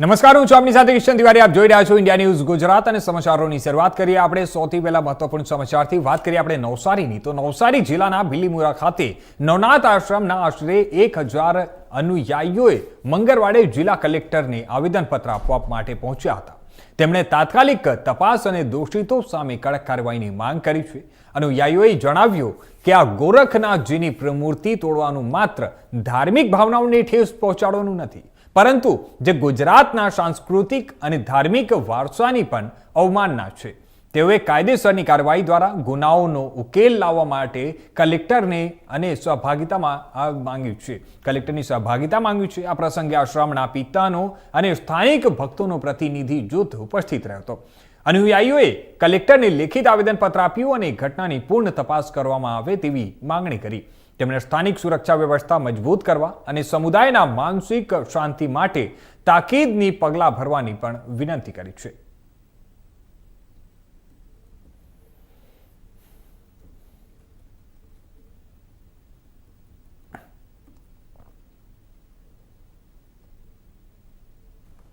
નમસ્કાર, હું છું આપની સાથે કિશન તિવારી. આપ જોઈ રહ્યા છો ઇન્ડિયા ન્યૂઝ ગુજરાત અને સમાચારોની શરૂઆત કરીએ આપણે. સૌથી પહેલા મહત્વપૂર્ણ સમાચારથી વાત કરીએ આપણે નવસારીની. તો નવસારી જિલ્લાના ભીલીમુરા ખાતે નવનાથ આશ્રમના આશરે એક હજાર અનુયાયીઓએ મંગળવારે જિલ્લા કલેક્ટરને આવેદનપત્ર આપવા માટે પહોંચ્યા હતા. તેમણે તાત્કાલિક તપાસ અને દોષિતો સામે કડક કાર્યવાહીની માંગ કરી છે અનુયાયીઓએ જણાવ્યું કે આ ગોરખનાથજીની પ્રમૂર્તિ તોડવાનું માત્ર ધાર્મિક ભાવનાઓને ઠેસ પહોંચાડવાનું નથી, પરંતુ જે ગુજરાતના સાંસ્કૃતિક અને ધાર્મિક વારસાની પણ અવમાનના છે. તેઓએ કાયદેસરની કાર્યવાહી દ્વારા ગુનાઓનો ઉકેલ લાવવા માટે કલેક્ટરને અને સહભાગિતામાં માંગ્યું છે. કલેક્ટરની સહભાગિતા માંગ્યું છે. આ પ્રસંગે આશ્રમના પિતાનો અને સ્થાનિક ભક્તોનો પ્રતિનિધિ જૂથ ઉપસ્થિત રહ્યો હતો અનુયાયીઓએ કલેક્ટરને લેખિત આવેદનપત્ર આપ્યું અને ઘટનાની પૂર્ણ તપાસ કરવામાં આવે તેવી માંગણી કરી. તેમણે સ્થાનિક સુરક્ષા વ્યવસ્થા મજબૂત કરવા અને સમુદાયના માનસિક શાંતિ માટે તાકીદની પગલાં ભરવાની પણ વિનંતી કરી છે.